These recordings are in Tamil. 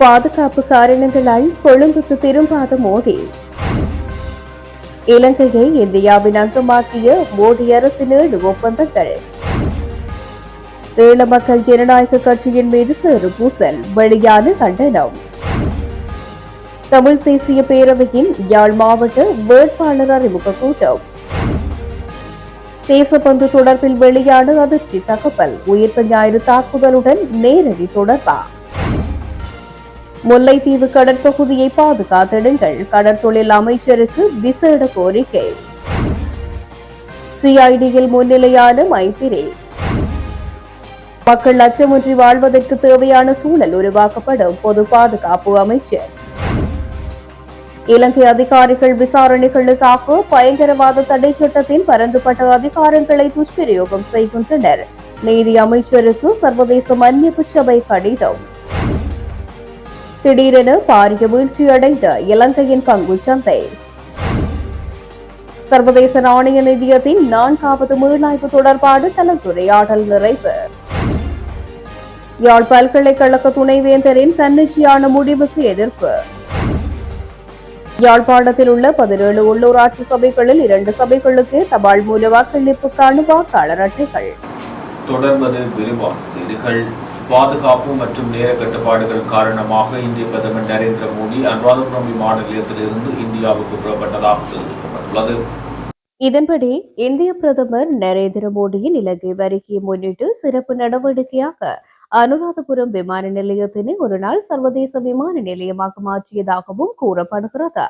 பாதுகாப்பு காரணங்களால் கொழும்புக்கு திரும்பாத மோடி. இலங்கையை இந்தியாவின் அங்கமாக்கிய மோடி அரசின் ஏழு ஒப்பந்தங்கள். ஈழ மக்கள் ஜனநாயக கட்சியின் மீது சேறு பூசல் வெளியான கண்டனம். தமிழ் தேசிய பேரவையின் யாழ் மாவட்ட வேட்பாளர் அறிமுக கூட்டம். தேசப்பந்து தொடர்பில் வெளியான அதிர்ச்சி தகவல் உயிர்த்த ஞாயிறு தாக்குதலுடன் நேரடி தொடர்பா? முல்லைத்தீவு கடற்பகுதியை பாதுகாத்திடுங்கள். கடற்தொழில் அமைச்சருக்கு விசேட கோரிக்கை. சிஐடியில் முன்னிலையான மைத்திரி. மக்கள் அச்சமின்றி வாழ்வதற்கு தேவையான சூழல் உருவாக்கப்படும் பொது பாதுகாப்பு அமைச்சர். இலங்கை அதிகாரிகள் விசாரணைகளுக்காக பயங்கரவாத தடை சட்டத்தின் பரந்துபட்ட அதிகாரங்களை துஷ்பிரயோகம் செய்கின்றனர். நீதி அமைச்சருக்கு சர்வதேச மன்னிப்பு சபை கடிதம். திடீரென பாரிய வீழ்ச்சியடைந்த இலங்கையின் பங்கு சந்தை. சர்வதேச நாணய நிதியத்தின் நான்காவது மீளாய்வு தொடர்பான கலந்துரையாடல் நிறைவு. யாழ் பல்கலைக்கழக துணைவேந்தரின் தன்னிச்சையான முடிவுக்கு எதிர்ப்பு. யாழ்ப்பாணத்தில் உள்ள பதினேழு உள்ளூராட்சி சபைகளில் இரண்டு சபைகளுக்கு தபால் மூல வாக்களிப்புக்கான வாக்காளர் அட்டைகள். தொடர்வது விரிவான செய்திகள். பாதுகாப்பு மற்றும் நேர கட்டுப்பாடுகள் காரணமாக இந்திய பிரதமர் நரேந்திர மோடி அனுராதபுரம் விமான நிலையத்திலிருந்து இந்தியாவுக்கு புறப்பட்டதாக தெரிவிக்கப்பட்டுள்ளது. இதன்படி இந்திய பிரதமர் நரேந்திர மோடியின் இலங்கை வருகையை முன்னிட்டு சிறப்பு நடவடிக்கையாக அனுராதபுரம் விமான நிலையத்தினை ஒரு நாள் சர்வதேச விமான நிலையமாக மாற்றியதாகவும் கூறப்படுகிறது.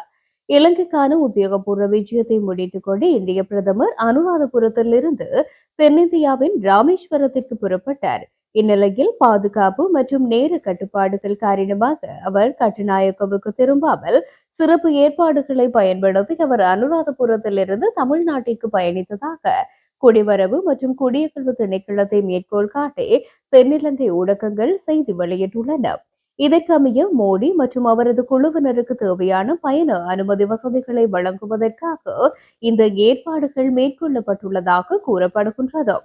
இலங்கைக்கான உத்தியோகபூர்வ விஜயத்தை முடித்துக் கொண்டு இந்திய பிரதமர் அனுராதபுரத்திலிருந்து தென்னிந்தியாவின் ராமேஸ்வரத்திற்கு புறப்பட்டார். இந்நிலையில் பாதுகாப்பு மற்றும் நேர கட்டுப்பாடுகள் காரணமாக அவர் கட்டுநாயக்கவுக்கு திரும்பாமல் சிறப்பு ஏற்பாடுகளை பயன்படுத்தி அவர் அனுராதபுரத்திலிருந்து தமிழ்நாட்டிற்கு பயணித்ததாக குடிவரவு மற்றும் குடியகல்வு திணைக்களத்தை மேற்கோள் காட்டி தென்னிலங்கை ஊடகங்கள் செய்தி வெளியிட்டுள்ளன. இதற்கமைய மோடி மற்றும் அவரது குழுவினருக்கு தேவையான பயண அனுமதி வசதிகளை வழங்குவதற்காக இந்த ஏற்பாடுகள் மேற்கொள்ளப்பட்டுள்ளதாக கூறப்படுகின்றது.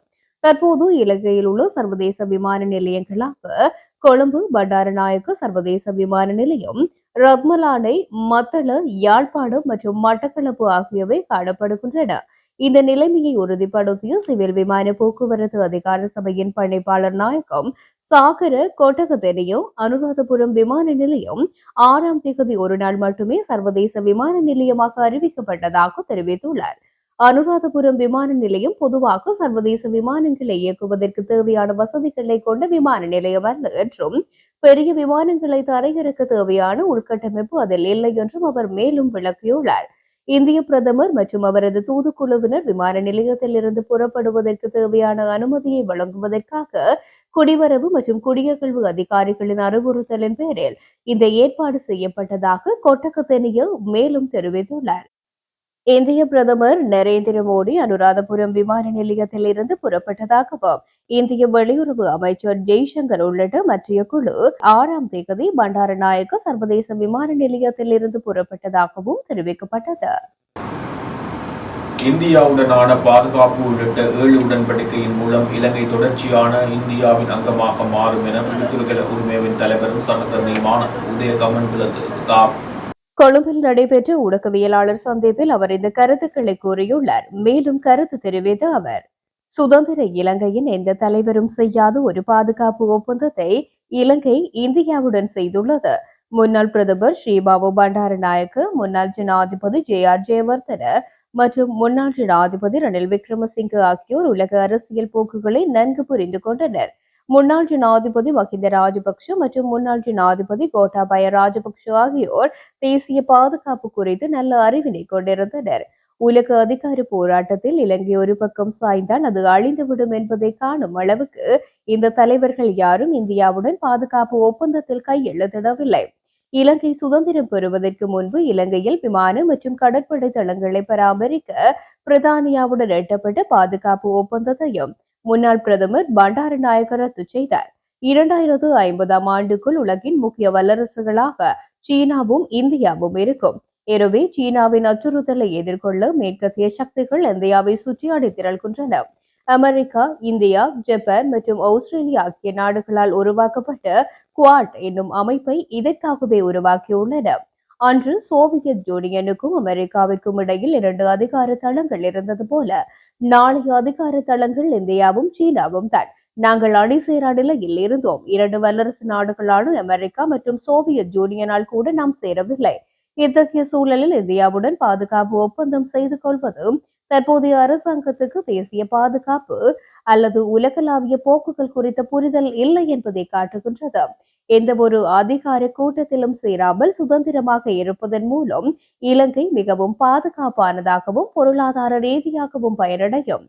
தற்போது இலங்கையில் உள்ள சர்வதேச விமான நிலையங்களாக கொழும்பு பண்டாரநாயக்க சர்வதேச விமான நிலையம் ரத்மலானை மத்தள யாழ்ப்பாடு மற்றும் மட்டக்களப்பு ஆகியவை காணப்படுகின்றன. இந்த நிலைமையை உறுதிப்படுத்திய சிவில் விமான போக்குவரத்து அதிகார சபையின் பணிப்பாளர் நாயகம் சாகர கொட்டகத்தெனியோ அனுராதபுரம் விமான நிலையம் ஆறாம் தேதி ஒரு நாள் மட்டுமே சர்வதேச விமான நிலையமாக அறிவிக்கப்பட்டதாக தெரிவித்துள்ளார். அனுராதபுரம் விமான நிலையம் பொதுவாக சர்வதேச விமானங்களை இயக்குவதற்கு தேவையான வசதிகளை கொண்ட விமான நிலையம் அல்ல என்றும் பெரிய விமானங்களை தரையிறக்க தேவையான உள்கட்டமைப்பு அதில் இல்லை என்றும் அவர் மேலும் விளக்கியுள்ளார். இந்திய பிரதமர் மற்றும் அவரது தூதுக்குழுவினர் விமான நிலையத்தில் இருந்து புறப்படுவதற்கு தேவையான அனுமதியை வழங்குவதற்காக குடிவரவு மற்றும் குடியகழ்வு அதிகாரிகளின் அறிவுறுத்தலின் பேரில் இந்த ஏற்பாடு செய்யப்பட்டதாக கொட்டகத்தெனிய மேலும் தெரிவித்துள்ளார். இந்திய பிரதமர் நரேந்திர மோடி அனுராதபுரம் விமான நிலையத்தில் இருந்து புறப்பட்டதாகவும் இந்திய வெளியுறவு அமைச்சர் ஜெய்சங்கர் உள்ளிட்ட மற்ற குழு ஆறாம் தேதி பண்டாரநாயக்க சர்வதேச விமான நிலையத்தில் இருந்து புறப்பட்டதாகவும் தெரிவிக்கப்பட்டது. இந்தியாவுடனான பாதுகாப்பு உள்ளிட்ட ஏழு உடன்படிக்கையின் மூலம் இலங்கை தொடர்ச்சியான இந்தியாவின் அங்கமாக மாறும் என விடுதலை உரிமையின் தலைவரும் சட்டத்தரணியுமான உதயகமன் கமன்பில கொழும்பில் நடைபெற்ற ஊடகவியலாளர் சந்திப்பில் அவர் இந்த கருத்துக்களை கூறியுள்ளார். மேலும் கருத்து தெரிவித்த அவர் சுதந்திர இலங்கையின் எந்த தலைவரும் செய்யாத ஒரு பாதுகாப்பு ஒப்பந்தத்தை இலங்கை இந்தியாவுடன் செய்துள்ளது. முன்னாள் பிரதமர் ஸ்ரீபாபு பண்டாரநாயக்கு முன்னாள் ஜனாதிபதி ஜே ஆர் ஜெயவர்தன மற்றும் முன்னாள் ஜனாதிபதி ரணில் விக்ரமசிங்கே ஆகியோர் உலக அரசியல் போக்குகளை நன்கு புரிந்து கொண்டனர். முன்னாள் ஜனாதிபதி மஹிந்த ராஜபக்ஷ மற்றும் முன்னாள் ஜனாதிபதி கோட்டாபய ராஜபக்ஷ ஆகியோர் தேசிய பாதுகாப்பு குறித்து நல்ல அறிவினை கொண்டிருந்தனர். உலக அதிகார போராட்டத்தில் இலங்கை ஒரு பக்கம் சாய்ந்தால் அது அழிந்துவிடும் என்பதை காணும் அளவுக்கு இந்த தலைவர்கள் யாரும் இந்தியாவுடன் பாதுகாப்பு ஒப்பந்தத்தில் கையெழுத்திடவில்லை. இலங்கை சுதந்திரம் பெறுவதற்கு முன்பு இலங்கையில் விமான மற்றும் கடற்படை தளங்களை பராமரிக்க பிரித்தானியாவுடன் எட்டப்பட்ட பாதுகாப்பு ஒப்பந்தத்தையும் முன்னாள் பிரதமர் பண்டாரநாயக்க ரத்து செய்தார். இரண்டாயிரத்து ஐம்பதாம் ஆண்டுக்குள் உலகின் முக்கிய வல்லரசுகளாக சீனாவும் இந்தியாவும் இருக்கும். எனவே சீனாவின் அச்சுறுத்தலை எதிர்கொள்ள மேற்கத்திய சக்திகள் இந்தியாவை சுற்றி அடித்திரள்கின்றன அமெரிக்கா இந்தியா ஜப்பான் மற்றும் ஆஸ்திரேலியா ஆகிய நாடுகளால் உருவாக்கப்பட்ட குவாட் என்னும் அமைப்பை இதற்காகவே உருவாக்கியுள்ளன. அன்று சோவியத் யூனியனுக்கும் அமெரிக்காவிற்கும் இடையில் இரண்டு அதிகார தளங்கள் இருந்தது போல நாளைய அதிகார தளங்கள் இந்தியாவும் சீனாவும் தான். நாங்கள் அணிசேரா நிலையில் இருந்தோம். இரண்டு வல்லரசு நாடுகளான அமெரிக்கா மற்றும் சோவியத் யூனியனால் கூட நாம் சேரவில்லை. இத்தகைய சூழலில் இந்தியாவுடன் பாதுகாப்பு ஒப்பந்தம் செய்து கொள்வது தற்போதைய அரசாங்கத்துக்கு தேசிய பாதுகாப்பு அல்லது உலகளாவிய போக்குகள் குறித்த புரிதல் இல்லை என்பதை காட்டுகின்றது. எந்த ஒரு அதிகார கூட்டத்திலும் சேராமல் சுதந்திரமாக இருப்பதன் மூலம் இலங்கை மிகவும் பாதுகாப்பானதாகவும் பொருளாதார ரீதியாகவும் பயனடையும்.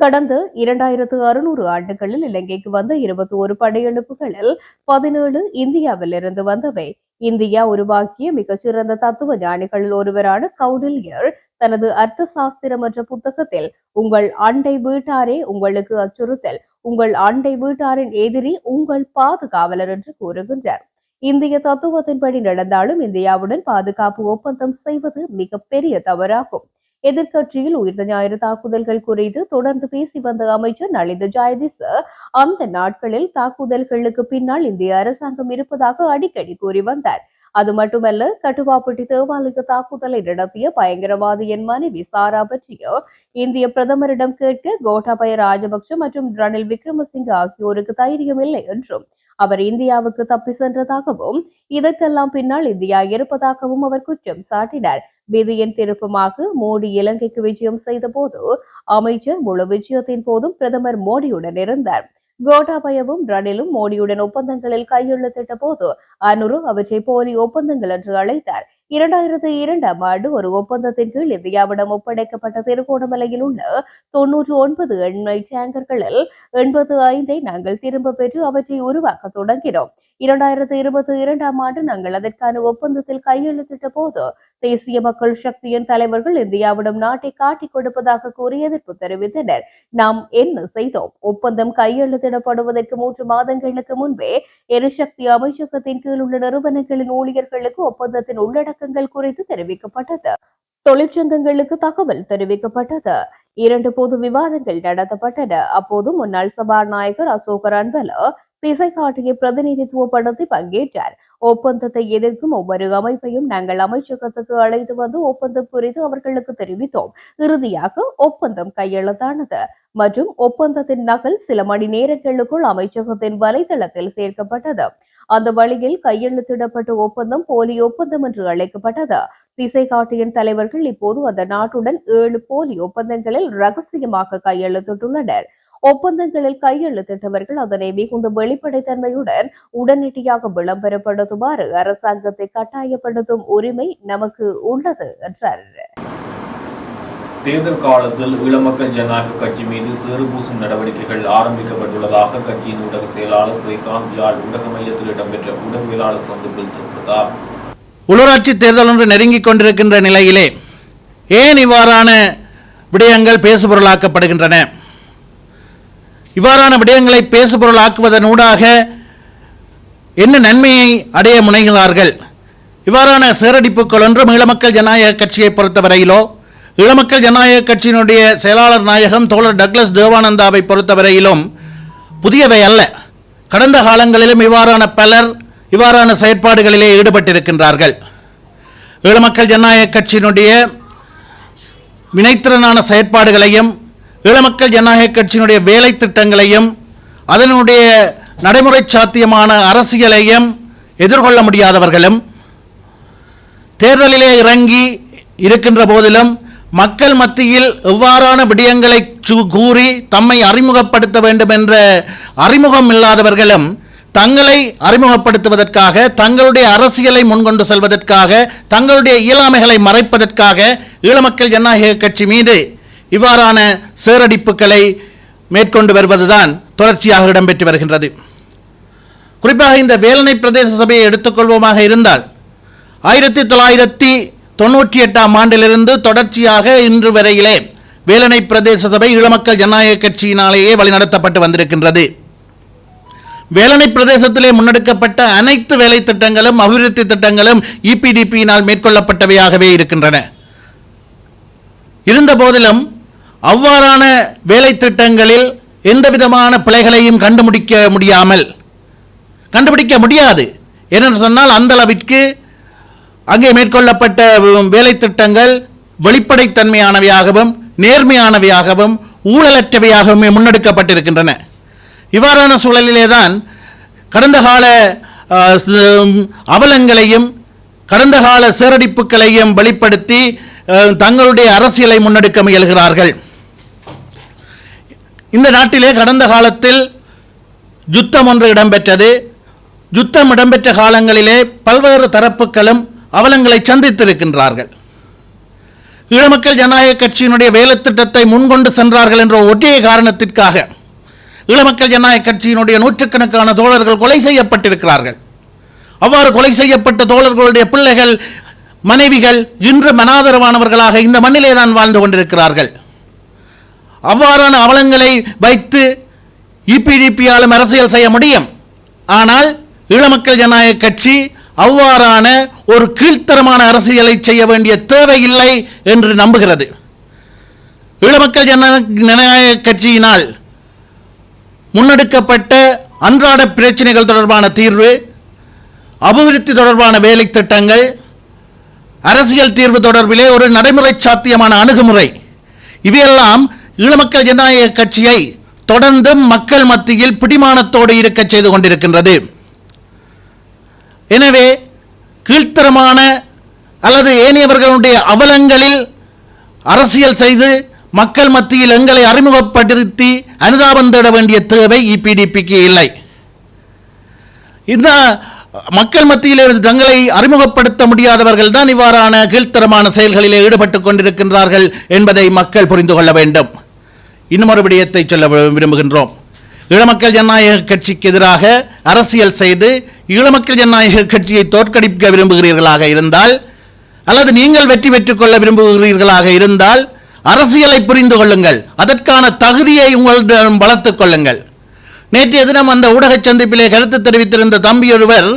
கடந்த இரண்டாயிரத்து அறுநூறு ஆண்டுகளில் இலங்கைக்கு வந்த இருபத்தி ஒரு படையெடுப்புகளில் பதினேழு இந்தியாவில் இருந்து வந்தவை. இந்தியா உருவாக்கிய மிகச்சிறந்த தத்துவ ஞானிகளில் ஒருவரான கௌடில்யர் தனது அர்த்த சாஸ்திரம் என்ற புத்தகத்தில் உங்கள் அண்டை வீட்டாரே உங்களுக்கு அச்சுறுத்தல். உங்கள் அண்டை வீட்டாரின் எதிரி உங்கள் பாதுகாவலர் என்று கூறுகின்றார். இந்திய தத்துவத்தின்படி நடந்தாலும் இந்தியாவுடன் பாதுகாப்பு ஒப்பந்தம் செய்வது மிகப்பெரிய தவறாகும். எதிர்க்கட்சியில் உயிர்த்த ஞாயிறு தாக்குதல்கள் குறித்து தொடர்ந்து பேசி வந்த அமைச்சர் நலிந்த ஜாயதிஸ் அந்த நாட்களில் தாக்குதல்களுக்கு பின்னால் இந்திய அரசாங்கம் இருப்பதாக அடிக்கடி கூறி வந்தார். அது மட்டுமல்ல கட்டுவாப்பட்டி தேவாலய தாக்குதலை நடத்திய பயங்கரவாதியின் மனைவி சாரா பற்றிய இந்திய பிரதமரிடம் கேட்க கோட்டாபய ராஜபக்ஷ மற்றும் ரணில் விக்ரமசிங்க ஆகியோருக்கு தைரியம் இல்லை என்றும் அவர் இந்தியாவுக்கு தப்பி சென்றதாகவும் இதற்கெல்லாம் பின்னால் இந்தியா இருப்பதாகவும் அவர் குற்றம் சாட்டினார். விதியின் திருப்பமாக மோடி இலங்கைக்கு விஜயம் செய்த போது அமைச்சர் முழு விஜயத்தின் போதும் பிரதமர் மோடியுடன் இருந்தார். கோட்டாபயவும் ரணிலும் மோடியுடன் ஒப்பந்தங்களில் கையெழுத்திட்ட போது அனுரு அவற்றை போலி ஒப்பந்தங்கள் என்று அழைத்தார். இரண்டாயிரத்தி இரண்டாம் ஆண்டு ஒரு ஒப்பந்தத்தின் கீழ் இந்தியாவிடம் ஒப்படைக்கப்பட்ட திருகோணமலையில் உள்ள தொன்னூற்று ஒன்பது எண்ணெய் டேங்கர்களில் எண்பத்து ஐந்தை நாங்கள் திரும்ப பெற்று அவற்றை உருவாக்க தொடங்கினோம். இரண்டாயிரத்தி இருபத்தி இரண்டாம் ஆண்டு நாங்கள் அதற்கான ஒப்பந்தத்தில் கையெழுத்திட்ட போது தேசிய மக்கள் சக்தியின் தலைவர்கள் இந்தியாவிடம் நாட்டை காட்டிக் கொடுப்பதாக கூறி எதிர்ப்பு தெரிவித்தனர். நாம் என்ன செய்தோம்? ஒப்பந்தம் கையெழுத்திடப்படுவதற்கு மூன்று மாதங்களுக்கு முன்பே எரிசக்தி அமைச்சகத்தின் கீழ் உள்ள நிறுவனங்களின் ஊழியர்களுக்கு ஒப்பந்தத்தின் உள்ளடக்கங்கள் குறித்து தெரிவிக்கப்பட்டது. தொழிற்சங்கங்களுக்கு தகவல் தெரிவிக்கப்பட்டது. இரண்டு பொது விவாதங்கள் நடத்தப்பட்டன. அப்போது முன்னாள் சபாநாயகர் அசோகர் அன்பல திசை காட்டிய பிரதிநிதித்துவப்படுத்தி பங்கேற்றார். ஒப்பந்தத்தை எதிர்க்கும் ஒவ்வொரு அமைப்பையும் நாங்கள் அமைச்சகத்துக்கு அழைத்து வந்து ஒப்பந்தம் குறித்து அவர்களுக்கு தெரிவித்தோம். இறுதியாக ஒப்பந்தம் கையெழுத்தானது. மற்றும் ஒப்பந்தத்தின் நகல் சில மணி நேரங்களுக்குள் அமைச்சகத்தின் வலைதளத்தில் சேர்க்கப்பட்டது. அந்த வழியில் கையெழுத்திடப்பட்ட ஒப்பந்தம் போலி ஒப்பந்தம் என்று அழைக்கப்பட்டது. திசை காட்டியின் தலைவர்கள் இப்போது அந்த நாட்டுடன் ஏழு போலி ஒப்பந்தங்களில் ரகசியமாக கையெழுத்திட்டுள்ளனர். ஒப்பந்தங்களில் கையெழுத்திட்டவர்கள் அதனை மிகுந்த வெளிப்படைத்தன்மையுடன் உடனடியாக விளம்பரப்படுத்துமாறு அரசாங்கத்தை கட்டாயப்படுத்தும் உரிமை நமக்கு உள்ளது என்றார். தேர்தல் காலத்தில் ஈழமக்கள் ஜனநாயக கட்சி மீது சேறு பூசும் நடவடிக்கைகள் ஆரம்பிக்கப்பட்டுள்ளதாக கட்சியின் ஊடக செயலாளர் ஸ்ரீகாந்த் யாழ் ஊடக மையத்தில் இடம்பெற்ற ஊடகவியலாளர் சந்திப்பில் தெரிவித்தார். உள்ளூராட்சி தேர்தல் ஒன்று நெருங்கிக் கொண்டிருக்கின்ற நிலையிலே ஏன் இவ்வாறான விடயங்கள் பேசுபொருளாக்கப்படுகின்றன? இவ்வாறான விடயங்களை பேசுபொருளாக்குவதன் ஊடாக என்ன நன்மையை அடைய முனைகிறார்கள்? இவ்வாறான சேரடிப்புகள் ஒன்றும் ஈழமக்கள் ஜனநாயக கட்சியை பொறுத்தவரையிலோ ஈழமக்கள் ஜனநாயக கட்சியினுடைய செயலாளர் நாயகம் தோழர் டக்ளஸ் தேவானந்தாவை பொறுத்தவரையிலும் புதியவை அல்ல. கடந்த காலங்களிலும் இவ்வாறான பலர் இவ்வாறான செயற்பாடுகளிலே ஈடுபட்டிருக்கின்றார்கள். ஈழமக்கள் ஜனநாயக கட்சியினுடைய வினைத்திறனான செயற்பாடுகளையும் ஈழமக்கள் ஜனநாயக கட்சியினுடைய வேலை திட்டங்களையும் அதனுடைய நடைமுறை சாத்தியமான அரசியலையும் எதிர்கொள்ள முடியாதவர்களும் தேர்தலிலே இறங்கி இருக்கின்ற போதிலும் மக்கள் மத்தியில் எவ்வாறான விடயங்களை சு- கூறி தம்மை அறிமுகப்படுத்த வேண்டும் என்ற அறிமுகம் இல்லாதவர்களும் தங்களை அறிமுகப்படுத்துவதற்காக தங்களுடைய அரசியலை முன்கொண்டு செல்வதற்காக தங்களுடைய இயலாமைகளை மறைப்பதற்காக ஈழமக்கள் ஜனநாயக கட்சி மீது இவ்வாறான சேரடிப்புகளை மேற்கொண்டு வருவதுதான் தொடர்ச்சியாக இடம்பெற்று வருகின்றது. குறிப்பாக இந்த வேலனை பிரதேச சபையை எடுத்துக்கொள்வோமாக இருந்தால் ஆயிரத்தி தொள்ளாயிரத்தி தொன்னூற்றி எட்டாம் ஆண்டிலிருந்து தொடர்ச்சியாக இன்று வரையிலே வேலனை பிரதேச சபை ஈழமக்கள் ஜனநாயக கட்சியினாலேயே வழிநடத்தப்பட்டு வந்திருக்கின்றது. வேலனை பிரதேசத்திலே முன்னெடுக்கப்பட்ட அனைத்து வேலை திட்டங்களும் அபிவிருத்தி திட்டங்களும் இபிடிபியினால் மேற்கொள்ளப்பட்டவையாகவே இருக்கின்றன. இருந்த போதிலும் அவ்வாறான வேலை திட்டங்களில் எந்த விதமான பிழைகளையும் கண்டுபிடிக்க முடியாமல் கண்டுபிடிக்க முடியாது. என்னென்னு சொன்னால் அந்த அளவிற்கு அங்கே மேற்கொள்ளப்பட்ட வேலை திட்டங்கள் வெளிப்படைத்தன்மையானவையாகவும் நேர்மையானவையாகவும் ஊழலற்றவையாகவும் முன்னெடுக்கப்பட்டிருக்கின்றன. இவ்வாறான சூழலிலே தான் கடந்த கால அவலங்களையும் கடந்த கால சீரடிப்புகளையும் வெளிப்படுத்தி தங்களுடைய அரசியலை முன்னெடுக்க முயல்கிறார்கள். இந்த நாட்டிலே கடந்த காலத்தில் யுத்தம் ஒன்று இடம்பெற்றது. யுத்தம் இடம்பெற்ற காலங்களிலே பல்வேறு தரப்புகளும் அவலங்களை சந்தித்திருக்கின்றார்கள். ஈழமக்கள் ஜனநாயக கட்சியினுடைய வேலைத்திட்டத்தை முன்கொண்டு சென்றார்கள் என்ற ஒற்றைய காரணத்திற்காக ஈழமக்கள் ஜனநாயக கட்சியினுடைய நூற்றுக்கணக்கான தோழர்கள் கொலை செய்யப்பட்டிருக்கிறார்கள். அவ்வாறு கொலை செய்யப்பட்ட தோழர்களுடைய பிள்ளைகள் மனைவிகள் இன்று மனாதரவானவர்களாக இந்த மண்ணிலே தான் வாழ்ந்து கொண்டிருக்கிறார்கள். அவ்வாறான அவலங்களை வைத்து இபிடிபியாலும் அரசியல் செய்ய முடியும். ஆனால் ஈழமக்கள் ஜனநாயக கட்சி அவ்வாறான ஒரு கீழ்த்தரமான அரசியலை செய்ய வேண்டிய தேவையில்லை என்று நம்புகிறது. ஈழமக்கள் ஜனநாயக கட்சியினால் முன்னெடுக்கப்பட்ட அன்றாட பிரச்சனைகள் தொடர்பான தீர்வு அபிவிருத்தி தொடர்பான வேலை திட்டங்கள் அரசியல் தீர்வு தொடர்பிலே ஒரு நடைமுறை சாத்தியமான அணுகுமுறை இவையெல்லாம் ஈழமக்கள் ஜனநாயக கட்சியை தொடர்ந்தும் மக்கள் மத்தியில் பிடிமானத்தோடு இருக்க செய்து கொண்டிருக்கின்றது. எனவே கீழ்த்தரமான அல்லது ஏனையவர்களுடைய அவலங்களில் அரசியல் செய்து மக்கள் மத்தியில் எங்களை அறிமுகப்படுத்தி அனுதாபம் தேட வேண்டிய தேவை இபிடிபிக்கு இல்லை. இந்த மக்கள் மத்தியிலே தங்களை அறிமுகப்படுத்த முடியாதவர்கள் தான் இவ்வாறான கீழ்த்தரமான செயல்களிலே ஈடுபட்டுக் கொண்டிருக்கின்றார்கள் என்பதை மக்கள் புரிந்து கொள்ள வேண்டும். இன்னும் விடயத்தை சொல்ல விரும்புகின்றோம். ஈழமக்கள் ஜனநாயக கட்சிக்கு எதிராக அரசியல் செய்து ஈழமக்கள் ஜனநாயக கட்சியை தோற்கடிக்க விரும்புகிறீர்களாக இருந்தால் அல்லது நீங்கள் வெற்றி பெற்றுக் கொள்ள விரும்புகிறீர்களாக இருந்தால் அரசியலை புரிந்து கொள்ளுங்கள். அதற்கான தகுதியை உங்களிடம் வளர்த்துக் கொள்ளுங்கள். நேற்றைய தினம் அந்த ஊடக சந்திப்பிலே கருத்து தெரிவித்திருந்த தம்பியொருவர்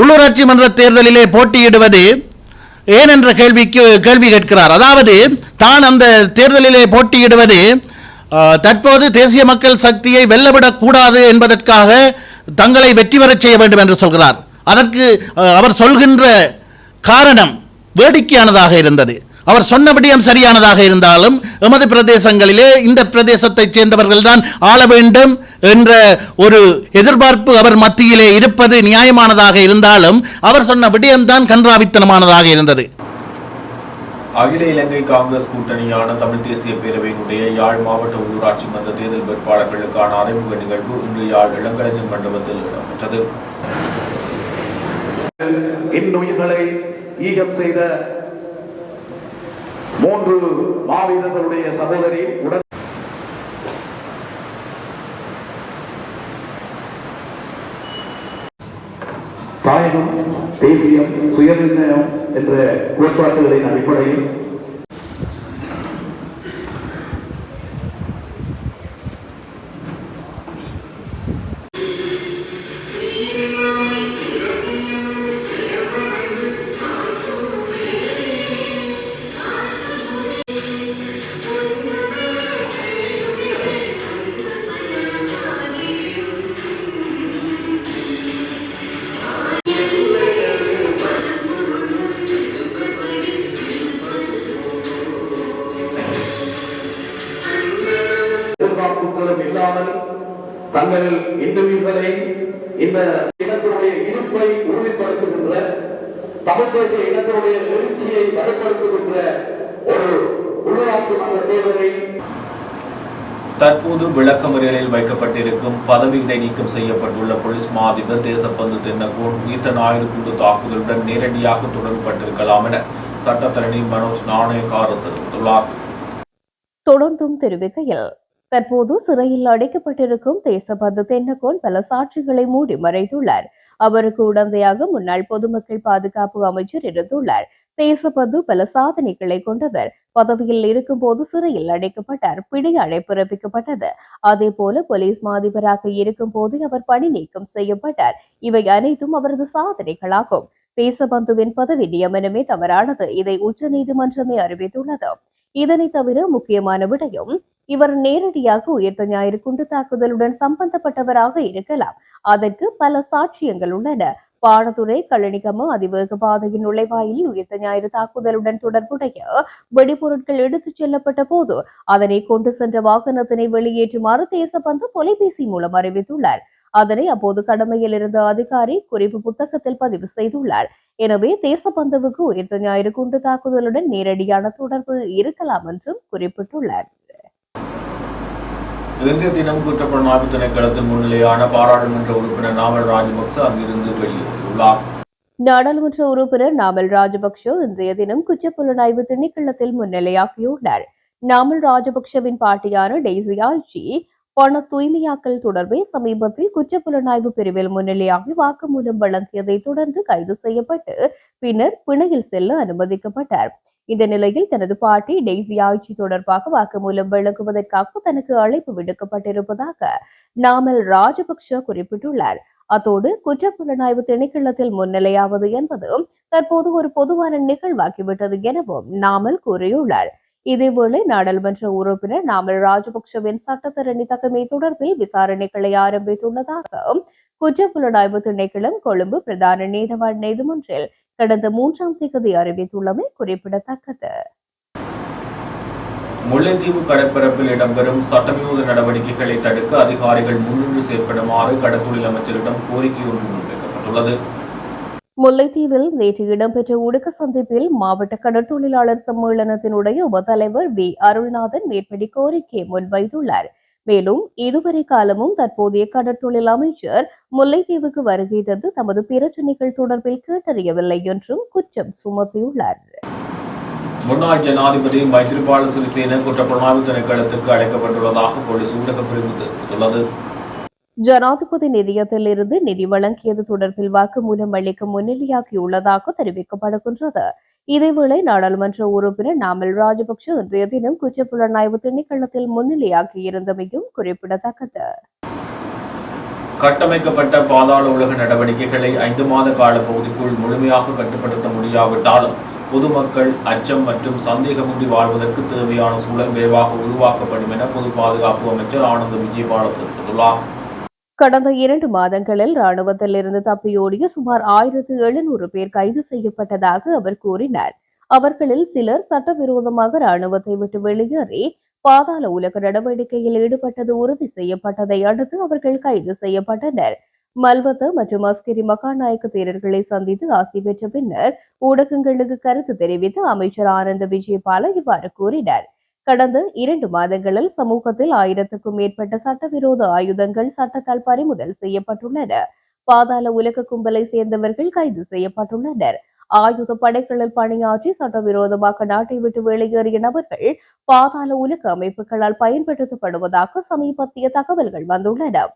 உள்ளூராட்சி மன்ற தேர்தலிலே போட்டியிடுவது ஏன் என்ற கேள்விக்கு கேள்வி கேட்கிறார். அதாவது தான் அந்த தேர்தலிலே போட்டியிடுவது தற்போது தேசிய மக்கள் சக்தியை வெல்லவிடக்கூடாது என்பதற்காக தங்களை வெற்றி பெறச் செய்ய வேண்டும் என்று சொல்கிறார். அதற்கு அவர் சொல்கின்ற காரணம் வேடிக்கையானதாக இருந்தது. அவர் சொன்ன விடயம் சரியானதாக இருந்தாலும் எமது பிரதேசங்களிலே இந்த பிரதேசத்தைச் சேர்ந்தவர்கள் தான் ஆள வேண்டும் என்ற ஒரு எதிர்பார்ப்பு அவர் மத்தியிலே இருப்பது நியாயமானதாக இருந்தாலும் அவர் சொன்ன விடயம்தான் கன்றாவித்தனமானதாக இருந்தது. அகில இலங்கை காங்கிரஸ் கூட்டணியான தமிழ் தேசிய பேரவையினுடைய யாழ் மாவட்ட உள்ளூராட்சி மன்ற தேர்தல் வேட்பாளர்களுக்கான அறிமுக நிகழ்வு இன்று யாழ் இளங்கலைஞர் மண்டபத்தில் இடம்பெற்றது. இன்னுயிர்களை ஈகம் செய்த மூன்று மாவீரர்களுடைய சகோதரி உடன் தாயகம் தேசியம் சுயநிர்ணயம் என்ற கோட்பாட்டுகளின் அடிப்படையில் தங்கள் இந்துவிகளை இந்த இனத்தினுடைய இருப்பை உறுதிப்படுத்துகின்ற தமிழ் தேசிய இனத்தினுடைய எழுச்சியை வலுப்படுத்துகின்ற ஒரு உள்ளாட்சி மன்ற தேர்தலை தற்போது விளக்கமறியலில் வைக்கப்பட்டிருக்கும் பதவி இடைநீக்கம் செய்யப்பட்டுள்ள போலீஸ் மா அதிபர் தேசப்பந்து தென்னகோன் உயிர்த்த ஞாயிறு குண்டு தாக்குதலுடன் நேரடியாக தொடர்புபட்டிருக்கலாம் என சட்டத்தரணி மனோஜ் நாணயக்கார தெரிவித்துள்ளார். தொடர்ந்தும் தெரிவிக்கையில் தற்போது சிறையில் அடைக்கப்பட்டிருக்கும் தேசபந்து தென்னகோன் பல சாட்சிகளை மூடி மறைத்துள்ளார். அவருக்கு உடந்தையாக முன்னாள் பொதுமக்கள் பாதுகாப்பு அமைச்சர் இருந்துள்ளார். தேசபந்து பல சாதனைகளை கொண்டவர். பதவியில் இருக்கும்போது சிறையில் அடைக்கப்பட்டார். பிடியாணை பிறப்பிக்கப்பட்டது. அதே போல போலீஸ் மாதிபராக இருக்கும் போது அவர் பணி நீக்கம் செய்யப்பட்டார். இவை அனைத்தும் அவரது சாதனைகளாகும். தேசபந்துவின் பதவி நியமனமே தவறானது. இதை உச்சநீதிமன்றமே அறிவித்துள்ளது. இதனை தவிர முக்கியமான விடயம் இவர் நேரடியாக உயிர்த்த ஞாயிறு குண்டு தாக்குதலுடன் சம்பந்தப்பட்டவராக இருக்கலாம். அதற்கு பல சாட்சியங்கள் உள்ளன. பாடதுறை கழனிகம அதிவேக பாதையின் நுழைவாயில் உயிர்த்த ஞாயிறு தாக்குதலுடன் தொடர்புடைய வெடிபொருட்கள் எடுத்துச் செல்லப்பட்ட போது அதனை கொண்டு சென்ற வாகனத்தினை வெளியேற்றுமாறு தேசபந்து தொலைபேசி மூலம் அறிவித்துள்ளார். அதனை அப்போது கடமையில் இருந்த அதிகாரி குறிப்பு புத்தகத்தில் பதிவு செய்துள்ளார். எனவே தேசபந்துவுக்கு உயிர்த்த ஞாயிறு குண்டு தாக்குதலுடன் நேரடியான தொடர்பு இருக்கலாம் என்றும் குறிப்பிட்டுள்ளார். இன்றைய தினம் குற்றப்புலனாய்வு திணைக்களத்தின் முன்னிலையான பாராளுமன்ற உறுப்பினர் நாமல் ராஜபக்ச அங்கிருந்து வெளியேறியுள்ளார். நாடாளுமன்ற உறுப்பினர் நாமல் ராஜபக்ஷ இன்றைய தினம் குற்றப்புலனாய்வு திணைக்களத்தில் முன்னிலையாகியுள்ளார். நாமல் ராஜபக்ஷவின் பாட்டியான டெய்சி ஆய்ச்சி பண தூய்மையாக்கல் தொடர்பில் சமீபத்தில் குற்றப்புலனாய்வு பிரிவில் முன்னிலையாகி வாக்குமூலம் வழங்கியதை தொடர்ந்து கைது செய்யப்பட்டு பின்னர் பிணையில் செல்ல அனுமதிக்கப்பட்டார். இந்த நிலையில் தனது பாட்டி டெய்சி ஆய்ச்சி தொடர்பாக வாக்குமூலம் வழங்குவதற்காக தனக்கு அழைப்பு விடுக்கப்பட்டிருப்பதாக நாமல் ராஜபக்ஷ குறிப்பிட்டுள்ளார். அத்தோடு குற்றப்புலனாய்வு திணைக்களத்தில் முன்னிலையாவது என்பது தற்போது ஒரு பொதுவான நிகழ்வாகிவிட்டது எனவும் நாமல் கூறியுள்ளார். இதேவேளை நாடாளுமன்ற உறுப்பினர் நாமல் ராஜபக்ஷவின் சட்டத்தரணி தகமை தொடர்பில் விசாரணைகளை ஆரம்பித்துள்ளதாக குற்றப்புலனாய்வு திணைக்களம் கொழும்பு பிரதான நீதவான் நீதிமன்றில் கடந்த மூன்றாம் தேதி அறிவித்துள்ளமை குறிப்பிடத்தக்கது. முல்லைத்தீவு கடற்பரப்பில் இடம்பெறும் சட்டவிரோத நடவடிக்கைகளை தடுக்க அதிகாரிகள் முன்னின்று செயற்படுமாறு கடற்தொழில் அமைச்சரிடம் கோரிக்கை ஒன்று முன்வைக்கப்பட்டுள்ளது. முல்லைத்தீவில் நேற்று இடம்பெற்ற ஊடக சந்திப்பில் மாவட்ட கடற்தொழிலாளர் சம்மேளனத்தினுடைய உபத்தலைவர் வி. அருள்நாதன் மேற்படி கோரிக்கையை முன்வைத்துள்ளார். மேலும் இதுவரை காலமும் தற்போதைய கடற்தொழில் அமைச்சர் முல்லைத்தீவுக்கு வருகை தந்து தமது பிரச்சினைகள் தொடர்பில் கேட்டறியவில்லை என்றும் குற்றம் சுமத்தியுள்ளார். முன்னாள் ஜனாதிபதி மைத்ரிபால சிறிசேன குற்றப்புலனாய்வு திணைக்களத்துக்கு அழைக்கப்பட்டுள்ளதாக போலீஸ் ஊடகப் பிரிவு தெரிவித்துள்ளது. ஜனாதிபதி நிதியத்தில் இருந்து நிதி வழங்கியது தொடர்பில் வாக்குமூலம் அளிக்க முன்னிலையாகியுள்ளதாக தெரிவிக்கப்படுகின்றது. இதேவேளை நாடாளுமன்ற உறுப்பினர் நாமல் ராஜபக்ஷ இன்றைய தினம் குற்றப்புலனாய்வு திணைக்களத்தில் முன்னிலையாகியிருந்தமையும் குறிப்பிடத்தக்கது. கட்டமைக்கப்பட்ட பாதாள உலக நடவடிக்கைகளை ஐந்து மாத கால பகுதிக்குள் முழுமையாக கட்டுப்படுத்த முடியாவிட்டாலும் பொதுமக்கள் அச்சம் மற்றும் சந்தேகமின்றி வாழ்வதற்கு தேவையான சூழல் விரைவாக உருவாக்கப்படும் என பொது பாதுகாப்பு அமைச்சர் ஆனந்த விஜயபால தெரிவித்துள்ளார். கடந்த இரண்டு மாதங்களில் ராணுவத்தில் இருந்து தப்பியோடிய சுமார் ஆயிரத்து எழுநூறு பேர் கைது செய்யப்பட்டதாக அவர் கூறினார். அவர்களில் சிலர் சட்டவிரோதமாக ராணுவத்தை விட்டு வெளியேறி பாதாள உலக நடவடிக்கையில் ஈடுபட்டது உறுதி செய்யப்பட்டதை அடுத்து அவர்கள் கைது செய்யப்பட்டனர். மல்வத்த மற்றும் அஸ்கிரி மகாநாயக்க தேரர்களை சந்தித்து ஆசி பெற்ற பின்னர் ஊடகங்களுக்கு கருத்து தெரிவித்து அமைச்சர் ஆனந்த விஜயபால இவ்வாறு கூறினார். கடந்த இரண்டு மாதங்களில் சமூகத்தில் ஆயிரத்துக்கும் மேற்பட்ட சட்டவிரோத ஆயுதங்கள் சட்டத்தால் பறிமுதல் செய்யப்பட்டுள்ளன. பாதாள உலக கும்பலை சேர்ந்தவர்கள் கைது செய்யப்பட்டுள்ளனர். ஆயுத படைகளில் பணியாற்றி சட்டவிரோதமாக நாட்டை விட்டு வெளியேறிய நபர்கள் பாதாள உலக அமைப்புகளால் பயன்படுத்தப்படுவதாக சமீபத்திய தகவல்கள் வந்துள்ளன.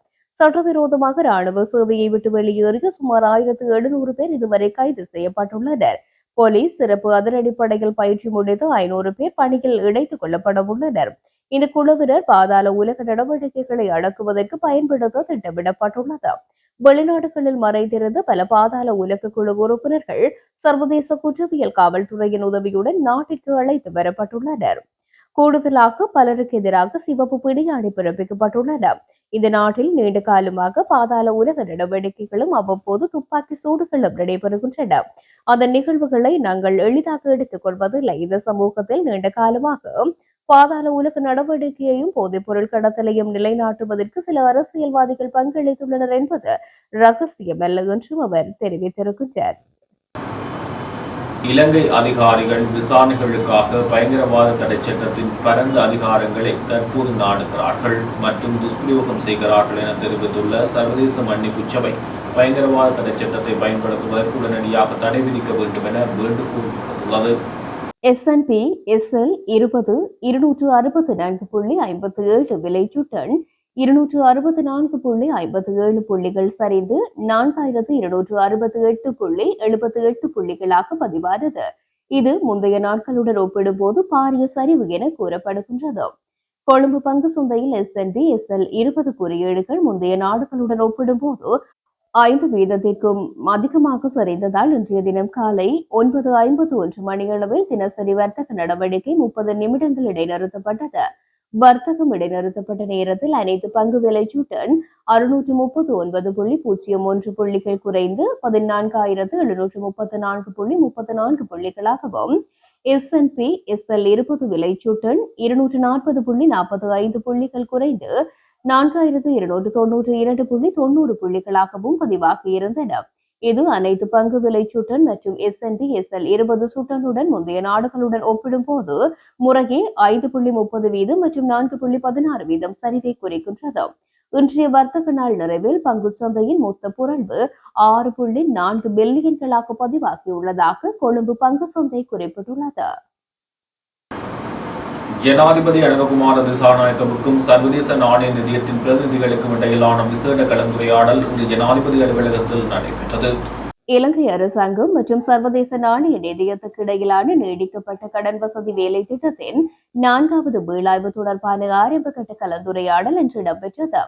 சட்டவிரோதமாக ராணுவ சேவையை விட்டு வெளியேறிய சுமார் ஆயிரத்து எழுநூறு பேர் இதுவரை கைது செய்யப்பட்டுள்ளனர். போலீஸ் சிறப்பு அதிரடிப்படையில் பயிற்சி முடித்து ஐநூறு பேர் பணியில் இணைத்துக் கொள்ளப்பட உள்ளனர். இந்த குழுவினர் பாதாள உலக நடவடிக்கைகளை அடக்குவதற்கு பயன்படுத்த திட்டமிடப்பட்டுள்ளது. வெளிநாடுகளில் மறைந்திருந்து பல பாதாள உலக குழு உறுப்பினர்கள் சர்வதேச குற்றவியல் காவல்துறையின் உதவியுடன் நாட்டிற்கு அழைத்து வரப்பட்டுள்ளனர். கூடுதலாக பலருக்கு எதிராக சிவப்பு பிடியாணை பிறப்பிக்கப்பட்டுள்ளன இந்த நாட்டில் நீண்ட காலமாக பாதாள உலக நடவடிக்கைகளும் அவ்வப்போது துப்பாக்கி சூடுகளும் நடைபெறுகின்றன. அந்த நிகழ்வுகளை நாங்கள் எளிதாக எடுத்துக் கொள்வதில்லை. இந்த சமூகத்தில் நீண்ட காலமாக பாதாள உலக நடவடிக்கையையும் போதைப் பொருள் கடத்தலையும் நிலைநாட்டுவதற்கு சில அரசியல்வாதிகள் பங்களித்துள்ளனர் என்பது ரகசியமல்ல என்றும் அவர் தெரிவித்திருக்கின்றார். இலங்கை அதிகாரிகள் விசாரணைகளுக்காக பயங்கரவாத தடை சட்டத்தின் பரந்த அதிகாரங்களை தற்போது நாடுகிறார்கள் மற்றும் துஷ்பிரயோகம் செய்கிறார்கள் என தெரிவித்துள்ள சர்வதேச மன்னிப்பு சபை பயங்கரவாத தடை சட்டத்தை பயன்படுத்துவதற்கு உடனடியாக தடை விதிக்க வேண்டும் என வேண்டுகோள் விடுத்துள்ளது எஸ்என்பி எஸ்எல் இருபது இருநூற்று அறுபத்தி நான்கு புள்ளி ஐம்பத்தி ஏழு விலைச்சுட்டன் இருநூற்று அறுபத்தி நான்கு புள்ளி ஐம்பத்தி ஏழு புள்ளிகள். சரிந்து நான்காயிரத்து இருநூற்று அறுபத்தி எட்டு புள்ளி எழுபத்தி எட்டு புள்ளிகளாக பதிவானது இது முந்தைய நாட்களுடன் ஒப்பிடும்போது பாரிய சரிவு என கூறப்படுகின்றது. கொழும்பு பங்கு சந்தையில் எஸ்என்பி எஸ்எல் இருபது குறியீடுகள் முந்தைய நாடுகளுடன் ஒப்பிடும்போது ஐந்து வீதத்திற்கும் அதிகமாக சரிந்ததால் இன்றைய தினம் காலை ஒன்பது ஐம்பது ஒன்று மணியளவில் தினசரி வர்த்தக நடவடிக்கை முப்பது நிமிடங்கள் இடைநிறுத்தப்பட்டது. வர்த்தகம் இடைநிறுத்தப்பட்ட நேரத்தில் அனைத்து பங்கு விலைச்சூட்டன் அறுநூற்று முப்பது ஒன்பது புள்ளி பூஜ்ஜியம் ஒன்று புள்ளிகள் குறைந்து பதினான்காயிரத்து எழுநூற்று முப்பத்தி நான்கு புள்ளி முப்பத்து நான்கு புள்ளிகளாகவும் எஸ்என்பி எஸ்எல் இருபது விலைச்சூட்டன் இருநூற்று நாற்பது புள்ளி நாற்பது ஐந்து புள்ளிகள் குறைந்து நான்காயிரத்து இருநூற்று தொன்னூற்று இரண்டு புள்ளி தொண்ணூறு புள்ளிகளாகவும் பதிவாகியிருந்தன. இது அனைத்து பங்கு விலை சூட்டன் மற்றும் எஸ்என்பி எஸ்எல் இருபது சூட்டனுடன் முந்தைய நாடுகளுடன் ஒப்பிடும்போது முறையே ஐந்து புள்ளி முப்பது வீதம் மற்றும் நான்கு புள்ளி பதினாறு வீதம் சரிவை குறிக்கின்றது. இன்றைய வர்த்தக நாள் நிறைவில் பங்கு சந்தையின் மொத்த புரள்வு ஆறு புள்ளி நான்கு பில்லியன்களாக பதிவாகியுள்ளதாக கொழும்பு பங்கு சந்தை குறிப்பிட்டுள்ளது. ஜனாதிபதி அனந்தகுமார திசாநாயக்கவுக்கும் சர்வதேச நாணய நிதியத்தின் பிரதிநிதிகளுக்கும் இடையிலான விசேட கலந்துரையாடல் இன்று ஜனாதிபதி அலுவலகத்தில் நடைபெற்றது. இலங்கை அரசாங்கம் மற்றும் சர்வதேச நாணய நிதியத்துக்கு இடையிலான நீடிக்கப்பட்ட கடன் வசதி வேலை திட்டத்தின் நான்காவது மீளாய்வு தொடர்பான ஆரம்ப கட்ட கலந்துரையாடல் இன்று இடம்பெற்றது.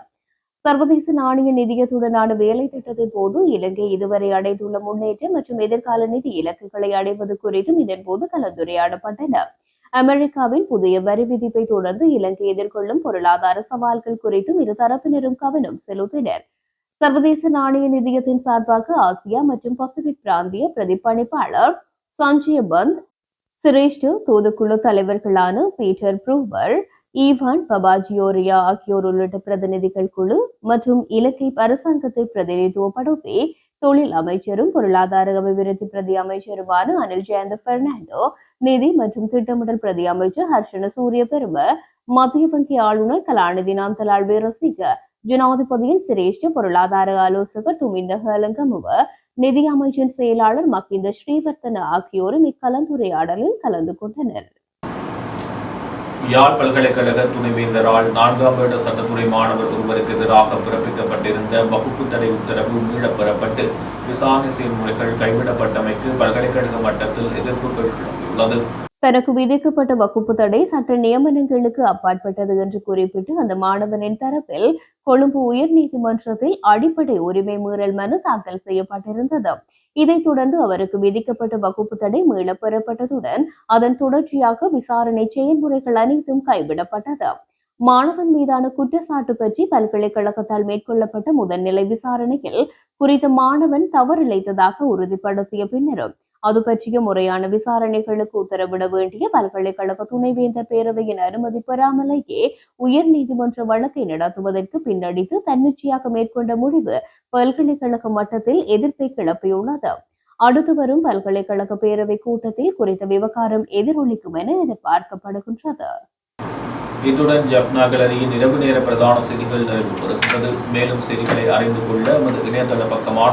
சர்வதேச நாணய நிதியத்துடனான வேலை திட்டத்தின் போது இலங்கை இதுவரை அடைந்துள்ள முன்னேற்றம் மற்றும் எதிர்கால நிதி இலக்குகளை அடைவது குறித்தும் இதன் போது கலந்துரையாடப்பட்டன. அமெரிக்காவின் புதிய வரி விதிப்பை தொடர்ந்து இலங்கை எதிர்கொள்ளும் பொருளாதார சவால்கள் குறித்தும் இருதரப்பினரும் கவனம் செலுத்தினர். சர்வதேச நாணய நிதியத்தின் சார்பாக ஆசியா மற்றும் பசிபிக் பிராந்திய பிரதிப்பணிப்பாளர் சஞ்சய் பந்த் சிரேஷ்ட தூதுக்குழு தலைவர்களான பீட்டர் ப்ரூவர் ஈவான் பபாஜியோரியா ஆகியோர் உள்ளிட்ட பிரதிநிதிகள் குழு மற்றும் இலங்கை அரசாங்கத்தை பிரதிநிதித்துவப்படுத்தி தொழில் அமைச்சரும் பொருளாதார அபிவிருத்தி பிரதி அமைச்சருமான அனில் ஜெயந்த பெர்னாண்டோ நிதி மற்றும் திட்டமிடல் பிரதி அமைச்சர் ஹர்ஷன சூரிய பெரும மத்திய வங்கி ஆளுநர் கலாநிதி நாம் தலால் வீரசிங்க ஜனாதிபதியின் சிரேஷ்ட பொருளாதார ஆலோசகர் துமிந்த ஹலங்கமுவ நிதி அமைச்சின் செயலாளர் மகிந்த ஸ்ரீவர்த்தன ஆகியோரும் இக்கலந்துரையாடலில் கலந்து கொண்டனர். யாழ் பல்கலைக்கழக துணைவேந்தரால் நான்காம் வருட சட்டத்துறை மாணவர் ஒருவருக்கு எதிராக பிறப்பிக்கப்பட்டிருந்த வகுப்பு தடை உத்தரவு மீளப்பெறப்பட்டு விசாரணை செயல்முறைகள் கைவிடப்பட்டமைக்கு பல்கலைக்கழக மட்டத்தில் எதிர்ப்புகள் கிளம்பியுள்ளது தனக்கு விதிக்கப்பட்ட வகுப்பு தடை சட்ட நியமனங்களுக்கு அப்பாற்பட்டது என்று குறிப்பிட்டு அந்த மாணவனின் தரப்பில் கொழும்பு உயர்நீதிமன்றத்தில் அடிப்படை உரிமை மீறல் மனு தாக்கல் செய்யப்பட்டிருந்தது. இதைத் தொடர்ந்து அவருக்கு விதிக்கப்பட்ட வகுப்பு தடை மீளப் பெறப்பட்டதுடன் அதன் தொடர்ச்சியாக விசாரணை செயல்முறைகள் அனைத்தும் கைவிடப்பட்டது. மாணவன் மீதான குற்றச்சாட்டு பற்றி பல்கலைக்கழகத்தால் மேற்கொள்ளப்பட்ட முதல்நிலை விசாரணையில் குறித்த மாணவன் தவறிழைத்ததாக உறுதிப்படுத்திய பின்னரும் அது பற்றிய முறையான விசாரணைகளுக்கு உத்தரவிட வேண்டிய பல்கலைக்கழக துணைவேந்தர் பேரவையின் அனுமதி பெறாமலேயே உயர் நீதிமன்ற வழக்கை நடத்துவதற்கு பின்னடித்து தன்னிச்சையாக மேற்கொண்ட முடிவு பல்கலைக்கழக மட்டத்தில் எதிர்ப்பை கிளப்பியுள்ளது. அடுத்து வரும் பல்கலைக்கழக பேரவை கூட்டத்தில் குறித்த விவகாரம் எதிரொலிக்கும் என எதிர்பார்க்கப்படுகின்றது. இத்துடன் ஜெஃப்னா கேலரியின் இரவு நேர பிரதான செய்திகள் நிறைவு பெறுகிறது மேலும் செய்திகளை அறிந்து கொள்ள நமது இணையதள பக்கமான